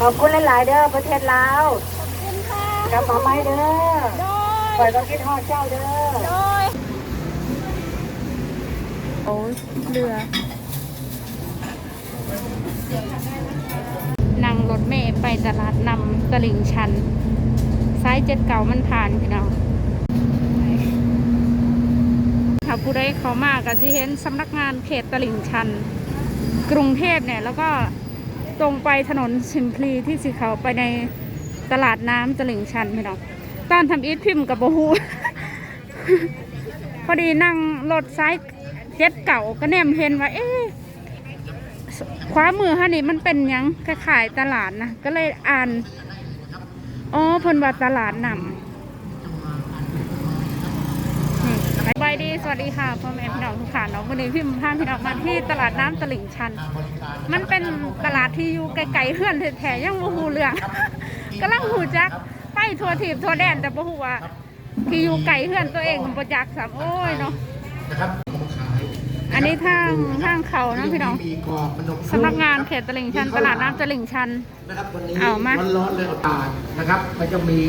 ขอบคุณหลาย ๆ เด้อประเทศลาวขอบคุณค่ะกลับมาใหม่เด้อโดคอยก็คิดฮอดเจ้าเด้อ โดยโอ้เรือ นั่งรถเมล์ไปตลาดนำตลิ่งชัน ซ้ายเจ็ดเก่ามันผ่านพี่น้องถ้าผู้ใดเขามากก็สิเห็นสำนักงานเขตตลิ่งชัน กรุงเทพเนี่ยแล้วก็ ตรงไปถนนชิมพลีที่สิเขาไปในตลาดน้ำตลิ่งชันพี่น้องตอนทำอีทพิมพ์กับโบฮูพอดีนั่งรถซ้ายเจ็ดเก่าก็แนมเห็นว่า เอ๊ะขวามือฮะนี่มันเป็นยังคล้ายๆตลาดนะ ก็เลยอ่าน อ๋อเพิ่นว่าตลาดนำนี่สบาย ดี สวัสดีค่ะพ่อแม่พี่น้องทุกท่านเนาะวันนี้พี่พาพี่น้องมาที่ตลาดน้ำตลิ่งชัน มันเป็นตลาดที่อยู่ไกลๆเฮือนแท้ๆยังบ่ฮู้เรื่องกำลังหูจักไปทัวทีบทัวแดนแต่บ่ฮู้ว่าที่อยู่ไกลเฮือนตัวเองบ่จักซ้ํโอ้ยเนาะนะครับของขายอันนี้ทางทางเขานะพี่น้องมีกรอบขนมสำนักงานเขตตลิ่งชัน ตลาดน้ำตลิ่งชันนะครับวันนี้เอามาร้อนๆเลยเอาตาลนะครับ มันจะมี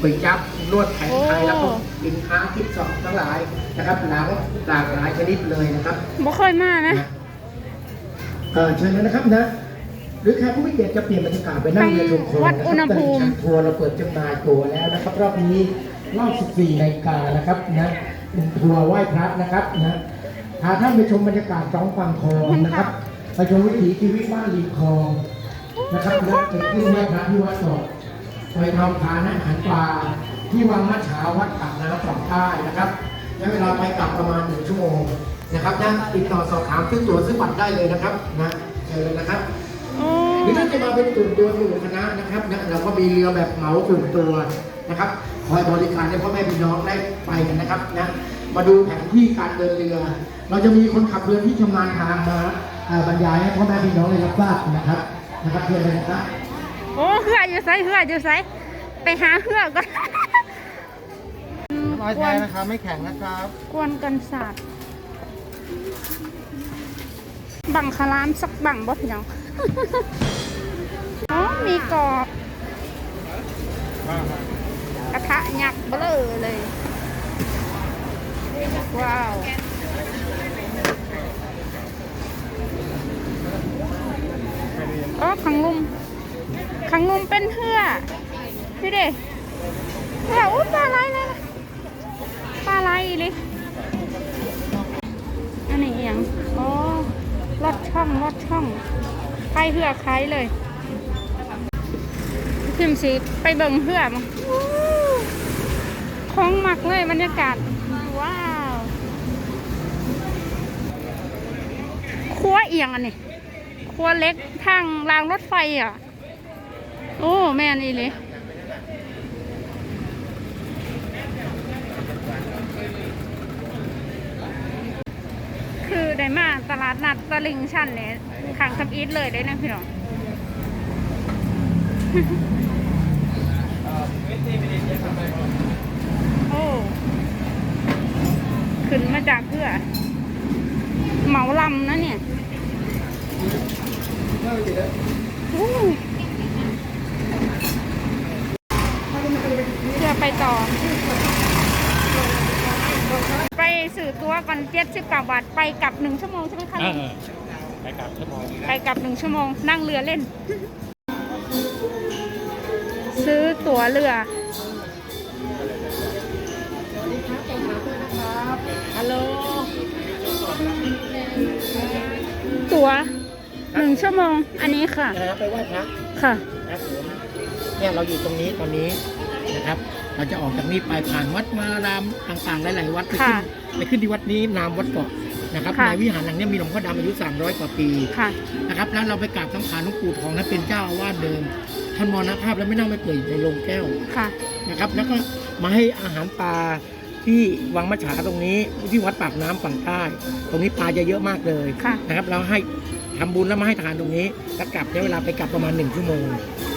ก๋วยจั๊บนวดแผนไทยโอ้แล้วก็สินค้าคิดสองทั้งหลายนะครับหลากหลากหลายชนิดเลยนะครับบ่เคยมานะเออเชิญเลยนะครับนะหรือใครผู้ไม่เกียรติจะเปลี่ยนบรรยากาศไปนั่งเรือชมโคมวัดอุณหภูมิตลิ่งชันทัวร์เราเปิดจำหน่ายตัวแล้วนะครับ รอบนี้รอบ14นาฬิกานะครับนะเป็นทัวร์ไหว้พระนะครับนะพาท่านไปชมบรรยากาศสองฝั่งคลองนะครับไปชมวิถีชีวิตบ้านริมคลองนะครับแล้วไปขึ้นไหว้พระที่วัดส ดไปทำทานอาหารปลาที่วังมัชชาวัดปากน้ำฝั่งใต้นะครับใช้เวลาไปกลับประมาณหนึ่งชั่วโมงนะครับนะติดต่อสอบถามซื้อตั๋วซื้อบัตรได้เลยนะครับนะเชิญเลยนะครับหรือถ้าจะมาเป็นกลุ่มตัวหมู่คณะนะครับนะเราก็มีเรือแบบเหมาส่วนตัวนะครับคอยบริการให้พ่อแม่พี่น้องได้ไปกันนะครับนะมาดูแผนที่การเดินเรือ เราจะมีคนขับเรือที่ชำนาญทางมาอ่อบรรยายให้พ่อแม่พี่น้องได้รับทราบนะครับนะครับเพื่อนนะครับ อ้เหืออยู่ไสเหืออยู่ไสไปหาเหือก่อนร้อยแท้นะครับไม่แข็งนะครับกวนกันศาสตร์บังคลามสักบังบ่พี่น้อง อ๋อมีกรอบกระทะยักษ์เบลอเลย ว้าว อ๋อขังลุม ขังลุมเป็นเหือพี่เด้เหืออุ้ปลาไหลเลยปลาไหลเลยอันนี้อย่างอ๋อลอดช่องลอดช่องไปเหือใครเลยพิมพ์สีไปเบิ่งเหือมั้งคงมักเลยบรรยากาศว้าวครัวเอียงอันนี้ครัวเล็กทางรางรถไฟอะ โอ้ แม่นอีเลยคือได้มาตลาดนัดตลิงชันเนี่ยขังทำอีทเลยได้นะพี่น้องโอ้ ขึ้นมาจากเพื่อเหมาลำนะเนี่ยโอ้เพื่อ ไปต่อ ไปสื่อตัวก่อนเจ็ดสิบกว่าบาทไปกลับหนึ่งชั่วโมงใช่ไหมคะไปกลับชั่วโมงไปกลับหนึ่งชั่วโมงนั่งเรือเล่น ซื้อตั๋วเรือ ฮัลโหลตั๋วหนึ่งชั่วโมง อันนี้ค่ะ นะครับไปไหว้พระค่ะครับผมเนี่ยเราอยู่ตรงนี้ตอนนี้นะครับ เราจะออกจากนี้ไปผ่านวัดวารามต่างๆ หลายๆวัดไปขึ้นค่ะไปขึ้นที่วัดนี้นามวัดเกาะนะครับค่ะในวิหารหลังเนี้มีหลวงพ่อดำอายุ 300 กว่าปีค่ะนะครับแล้วเราไปกราบสังขารหลวงปู่ทองนั้นเป็นเจ้าอาวาสเดิมท่านมรณภาพแล้วไม่เน่าไม่เปื่อยอยู่ในโรงแก้วค่ะนะครับ แล้วก็มาให้อาหารปลาที่วังมะฉาตรงนี้ที่วัดปากน้ำฝั่งใต้ ตรงนี้ปลาจะเยอะมากเลยค่ะนะครับเราให้ทำบุญแล้วมาให้ทานตรงนี้แล้วกลับใช้เวลาไปกลับประมาณหนึ่งชั่วโมง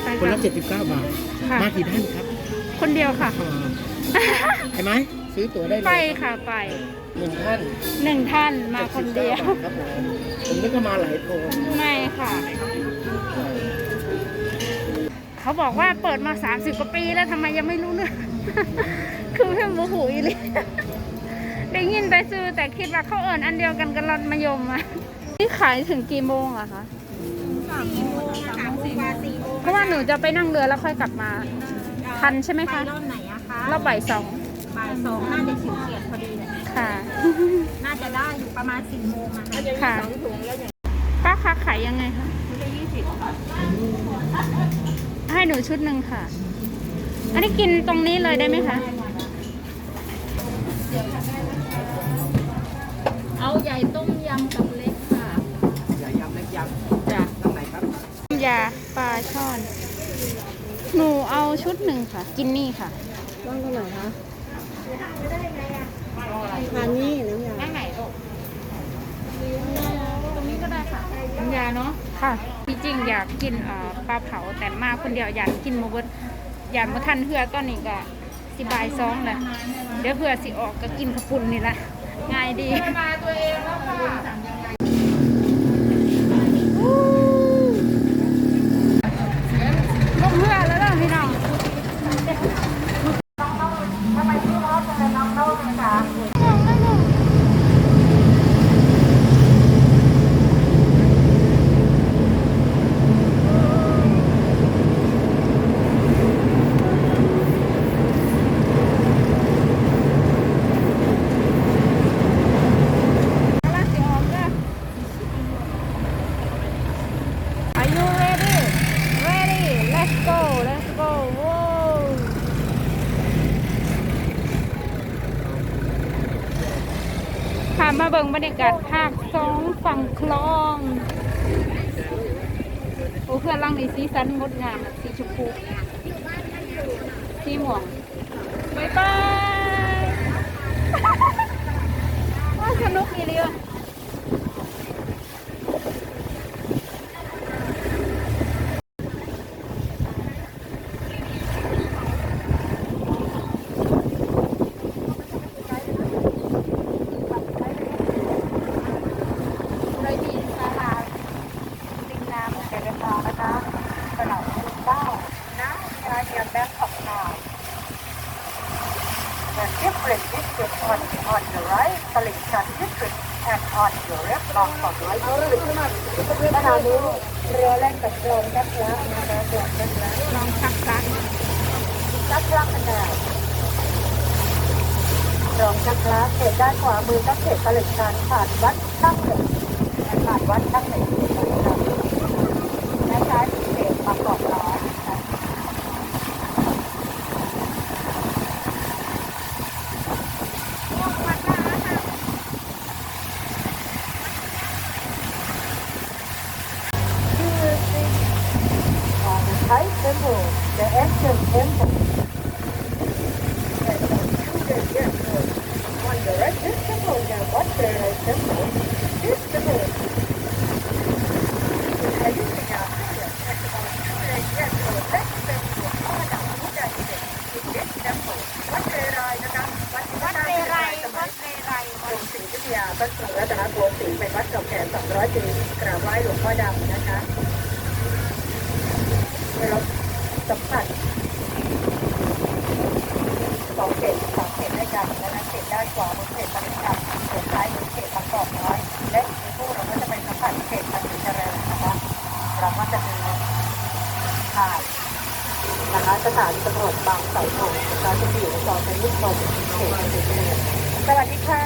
ไปคนค่ะละ79บาทค่ะมากี่ท่านครับ คนเดียวค่ะอ่าใช่ไหมซื้อตั๋วได้เลยไปค่ะไปหนึ่งท่านหนึ่งท่านมาคนเดียว 79บาทครับผมผมนึกว่ามาหลายคนไม่ค่ะ เขาบอกว่าเปิดมา 30 กว่าปีแล้วทำไมยังไม่รู้เรื่อง คือเพิ่งโมโหอีเลยได้ยินแต่ซื้อแต่คิดว่าเขาเอิญอันเดียวกันกับรถมายมอะนี่ขายถึงกี่โมงอะคะเพราะว่าหนูจะไปนั่งเรือแล้วค่อยกลับมา ทันใช่ไหมคะรอบไหนอะคะรอบบ่ายสองบ่ายสองน่าจะฉิวเฉียดพอดีเลยค่ะ น่าจะได้อยู่ประมาณสี่โมงอะค่ะค่ะป้าคะขายยังไงคะให้หนูชุดหนึ่งค่ะ อันนี้กินตรงนี้เลยได้ไหมคะ เอาใหญ่ต้มยำกับเล็กค่ะ ใหญ่ยำเล็กยจ้ะำตั้งไหนครับยาปลาช่อน หนูเอาชุดหนึ่งค่ะ กินนี่ค่ะว่างตรงไหนคะทานนี่หรือยังนั่งไหนลูกตรงนี้ก็ได้ค่ะน้ำยาเนาะค่ะที่จริงอยากกินเอ่อปลาเผาแต่มาคนเดียวอยากกินหมูเบดอยากมาทันเพื่อตอนนี้ก็สิบายซองแหละเดี๋ยวเพื่อสิออกก็กินขาวปุ่นนี่แหละง่ายดีมาตัวเองแล้วค่ะลงเพื่อแล้วล่ะพี่น้อง Are you ready? Ready? Let's go. Let's go. Whoa. พามาเบิ่งบรรยากาศภาคสองฝั่งคลอง โอ้เพื่อนร่างนี้สีสันงดงามสีชมพูสีม่วงบายบายว้าสนุกอีเลียเลยดีนะคะดิงน้ำเสร็จเรียบร้อยนะคะสนามคุณเป้าน้ำชาเทียมแบงค์ของนาว The is on on the right ตลิ่งชัน district and on the left ลองสองร้อยยี่สิบขณะนี้เรือเล่นกับโดรนจักรละนะคะโดรนจักรละลองชักซักจักรละขนาดโดรนจักรละเขตด้านขวามือก็เขตตลิ่งชันผ่านวัดตั้งเหล็กผ่านวัดตั้งเหล็กนะคะและซ้ายคือเขตบางกอกน้อยนะคะ on the Thai temple, the ancient temple. And on Tuesday, yes, uh, on the right, this temple, the Wat Pharaoh temple, this temple is I used to have here, and on Tuesday, yes, so that temple, all the Buddha is in this temple. Wat Pharaoh นะคะวัดวัดเรไรวัดเรไรกรุงศรีอยุธยาพระกรุงรัตนโกสินทร์เป็นวัดเก่าแก่200ปีกราบไหว้หลวงพ่อดำนะคะ ได้รับสัมผัสสองเขตสองเขตด้วยกันนะคะเขต ด้านขวาบนเขตปริการเขตซ้ายบนเขตบางกอกน้อย และอีกคู่เราก็จะเป็นสัมผัสเขตปฏิเจริญนะคะเราก็จะมีถ่ายนะคะสถานีตำรวจบางเสาธงนะคะจะอยู่ในจอเป็นลูกบอลเขตปฏิเจริญสวัสดีค่ะ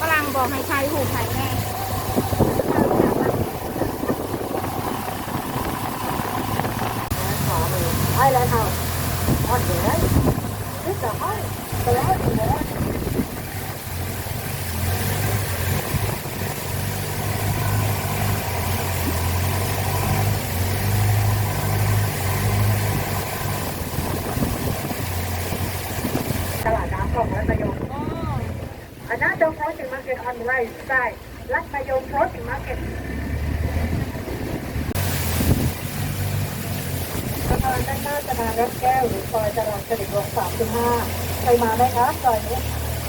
ฝรั่งบอกให้ใช้หูไผ่แน่ ขวามือ ไอ้แล้วค่ะอ่อนเหนือนี่จะให้ตลอดอยู่แล้วตลาดน้ำคลองรัตมยมอันนั้นตรง floating market on the right side รัตมยม floating market สะพานานด้านรับแก้วหรือซอยจรัญสนิทวงศ์สามสิบห้าเคยมาไหมคะซอยนี้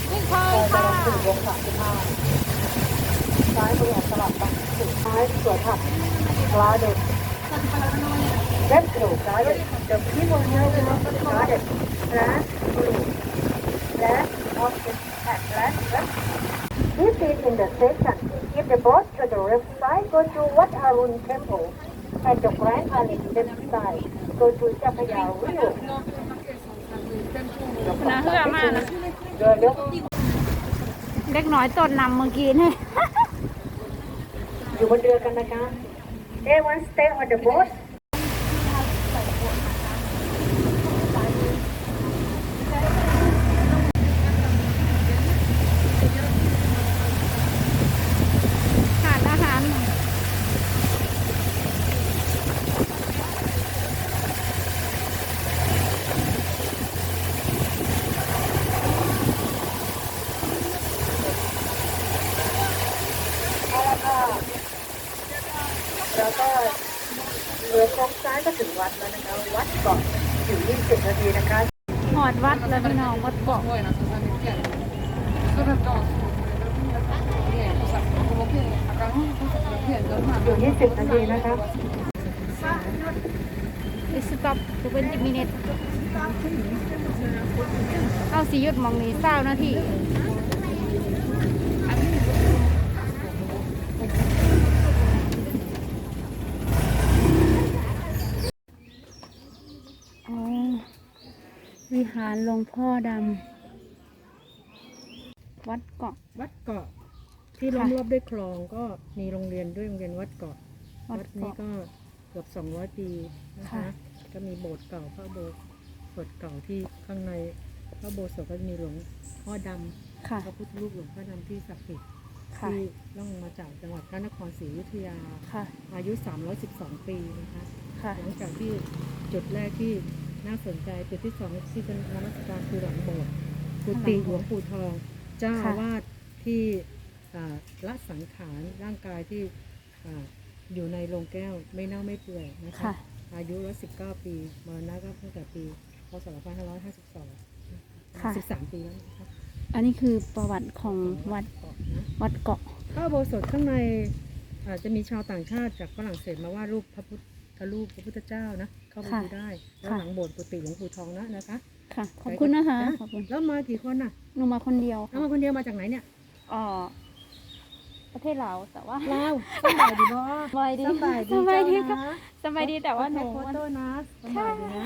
ไม่เคซอยจค่ะรัญสนิทวงศ์สามสิบห้าซ้ายมือของตลาดบางสุดท้ายสวนผักปลาเด็ดเล็บกรูปลาเด็ดเดี๋ยวพี่มนเยอะเลยนะปลาเด็ดและกรูปและออฟฟิศแท็กและและ This is in the station. If the boat to the left side, go to Wat Arun Temple. And the Grand Valley left side, go to Chapaya River. นะเพื่อมากนะเดินเร็วเด็กน้อยต้นนำเมื่อกี้นี่อยู่บนเรือกันนะคะ Everyone stay on the boat. ขาดอาหาร เอาละค่ะแล้วก็ เรืองซ้ายก็ถึงวัดแล้วนะคะ วัดเกาะอยู่20นาทีนะคะหอดวัดแล้วพี่น้องวัดเกาะอยู่20นาทีนะคะสต็อปจะเป็นจิมิเนตเอาสีหยุดมองนี้เศร้านาที วิหารหลวงพ่อดำวัดเกาะ วัดเกาะ ที่ล้อมรอบด้วยคลองก็มีโรงเรียนด้วยโรงเรียนวัดเกาะ วัดวัดนี้เกาะก็เกือบ200ปีนะคะค่ะก็มีโบสถ์เก่าพระโบสถ์เก่าที่ข้างในพระโบสถ์ก็จะมีหลวงพ่อดำค่ะพระพุทธรูปหลวงพ่อดำที่ศักดิ์สิทธิ์ค่ะที่ล่องมาจากจังหวัดพระนครศรีอยุธยาค่ะอายุ 312 ปีนะคะค่ะหลังจากที่จุดแรกที่ น่าสนใจจุดที่สองที่เป็นนมัสการคือหลังโบสถ์กุฏิหลวงปู่ทอง เจ้าค่ะอาวาสที่อ่าละสังขารร่างกายที่อ่าอยู่ในโรงแก้วไม่เน่าไม่เปื่อยนะคะค่ะอายุ119ปีมรณะก็ตั้งแต่ปีพศ2552ค่ะ13ปีแล้วนะคะอันนี้คือประวัติของวัดเกาะนะวัดเกาะพระอุโบสถข้างในอาจจะมีชาวต่างชาติจากฝรั่งเศสมาว่าดรูปพระพุทธรูปพระพุทธเจ้านะ เข้าไปค่ะดูได้แล้วค่ะหลังโบสถ์กุฏิหลวงปู่ทองนะนะคะ ค่ะ ขอบคุณนะคะจ้ขอบคุณแล้วมากี่คนน่ะหนูมาคนเดียวเอามาคนเดียวมาจากไหนเนี่ยอ๋อประเทศลาวแต่ว่าลาวสบายดีบ่สบายดีสบายดีสบายดีเจ้ค่ะนะสบายดีแต่ว่าหนูโฟโต้นะสบายดีนะ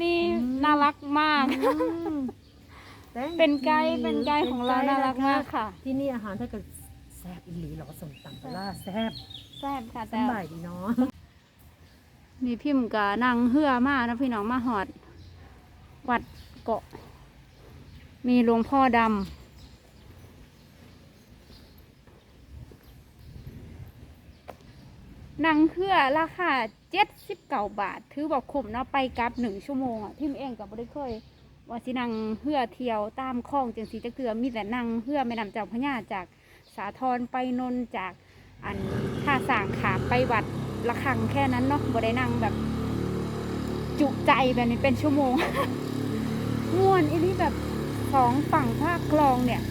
นี่อืมน่ารักมากอืม Thank เป็นไกด์ you เป็นไกด์ของเราป็ไกด์น่ารักมากค่ะ ที่นี่อาหารถ้าเกิดแซ่บอีหลีเหรอสมตำปลาร้าแซ่บแซ่บค่ะสแต่บายดีเนาะ มีพิมพ์กับนางเฮือมานะพี่น้องมาหอด วัดเกาะ มีหลวงพ่อดำนางเฮือราคาเจ็ดสิบเก้าบาท ถือว่าคุ้มเนาะไปกลับหนึ่งชั่วโมงอะพิมเองกับบริเคย ว่าสินางเฮือเที่ยวตามคลองจังสีจะเกลือมีแต่นางเฮือแม่นำเจ้าพระยาจากสาทรไปนนท์จากอันท่าสางขามไปวัด ละคังแค่นั้นเนาะบ่ได้นั่งแบบ จุใจแบบนี้เป็นชั่วโมงม่วนอีนี่แบบสองฝั่งภาคคลองเนี่ย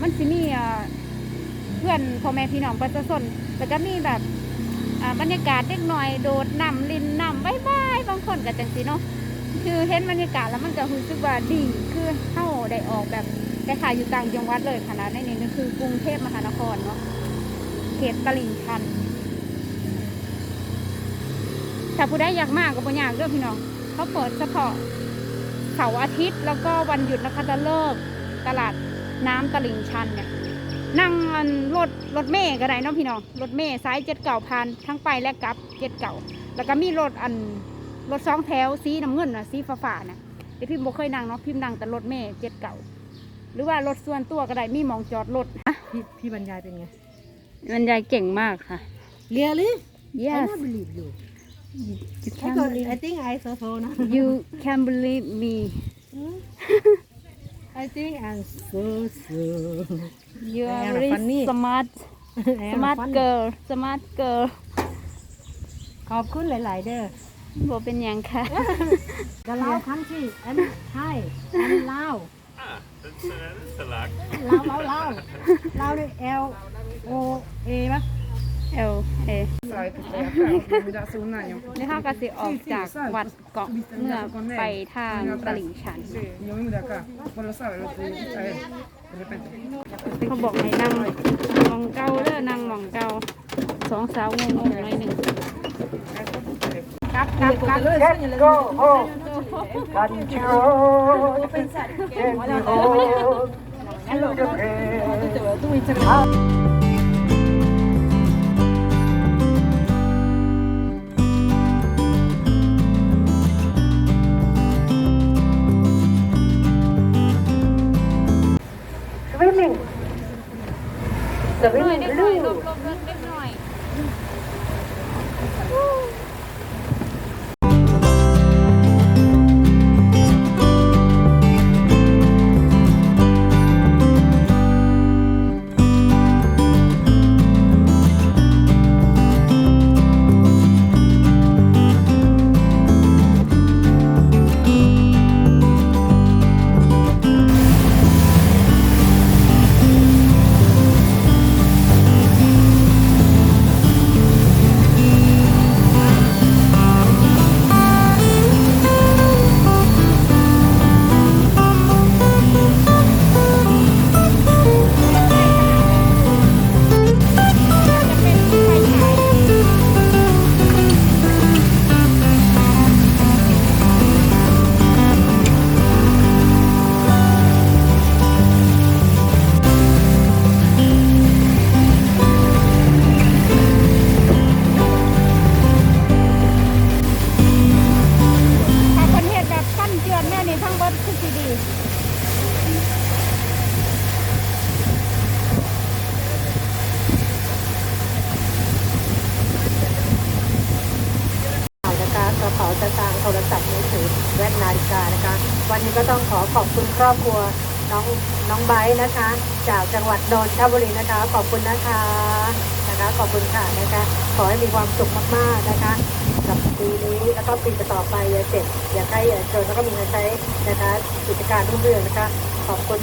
มันสิมีเพื่อนพ่อแม่พี่น้องประชาชนแต่ก็มีแบบบรรยากาศเด็กน่อยโดดน้ำลินน้ำบายบายบางคนก็จังสิเนาะคือเห็นบรรยากาศแล้วมันก็รู้สึกว่าดีคือเข้าได้ออกแบบคล้ายอยู่ต่างจังหวัดเลยขนาดในนี้ก็คือ กรุงเทพมหานครเนาะเขตตลิ่งชัน ถ้าผู้ได้อยากมากก็บ่อยากเด้อพี่น้องเขาเปิดเฉพาะเสาร์อาทิตย์แล้วก็วันหยุดนะคะจะเลิกตลาดน้ำตลิ่งชันเนี่ยนั่งอันรถรถเมย์ก็ได้เนาะพี่น้องรถเมย์สายเจ็ดเก่าพันทั้งไปและกลับเจ็ดเก่าแล้วก็มีรถอันรถสองแถวสีน้ำเงินน่ะสีฟ้าๆน่ะแต่พิมพ์บ่เคยนั่งเนาะพิมพ์นั่งแต่รถเมย์เจ็ดเก่าหรือว่ารถส่วนตัวก็ได้มีหมองจอดรถพี่พี่บรรยายเป็นไงมันยายเก่งมากค่ะ Really I yes not believe you you I can thought- believe I think I so so นะ you can believe me I think I'm so so you I are am very funny. smart I am smart funny. girl smart girl ขอบคุณหลายๆเด้อบ่เป็นหยังค่ะ The Lao country and Thai and Lao ลาวลาวลาวลาวนี่ L O A ปะ L A นี่เขาก็สิออกจากวัดเกาะเมื่อไปทางตลิ่งชันเขาบอกให้นั่งมองเก้าเด้อนั่งมองเก้าสองสาวงงๆหน่อยหนึ่งกลับกลับกลับ Let's go home control and behold to the grave หน่อยเด็กหน่อยลบลบเด็ก หน่อ คุณครอบครัวน้องน้องไบร์ทนะคะ จากจังหวัดนนทบุรีนะคะ ขอบคุณนะคะนะคะ ขอบคุณค่ะนะคะ ขอให้มีความสุขมากๆนะคะกับปีนี้แล้วก็ปีต่อๆไปอย่าเจ็บอย่าใกล้อย่าจนแล้วก็มีเงินใช้นะคะกิจการรุ่งเรืองนะคะ ขอบคุณ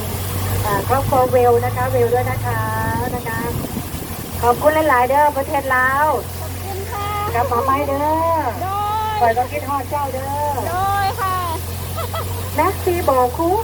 อ่าครอบครัวเวลนะคะ เวลด้วยนะคะนะคะ ขอบคุณหลายๆเด้อประเทศลาวกลับมาใหม่เด้อคอยก็คิดฮอดเจ้าเด้อโดยค่ะ Merci beaucoup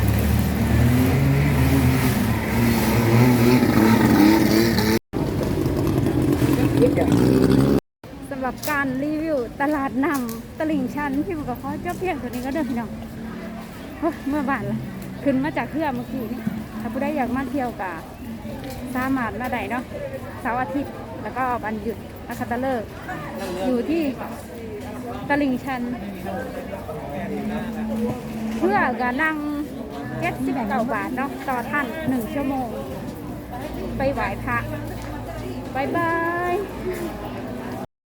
ะสาร์และสำหรับการรีวิวตลาดนำตลิ่งชันที่มันก็ขอเจ้าเพียงตัวนี้ก็เดินพี่น้องเฮ้ยเมื่อบ่านละขึ้นมาจากเครื่องเมื่อกี้นี่ถ้าผู้ใดอยากมาเที่ยวกะสามารถมาได้เนาะเสาร์อาทิตย์แล้วก็วันหยุดนักขัตฤกษ์อยู่ที่ตลิ่งชัน เพื่อก็นั่งเก็ดสิบเก้าบาทเนาะต่อท่านหนึ่งชั่วโมง ไปไหว้พระ บายบาย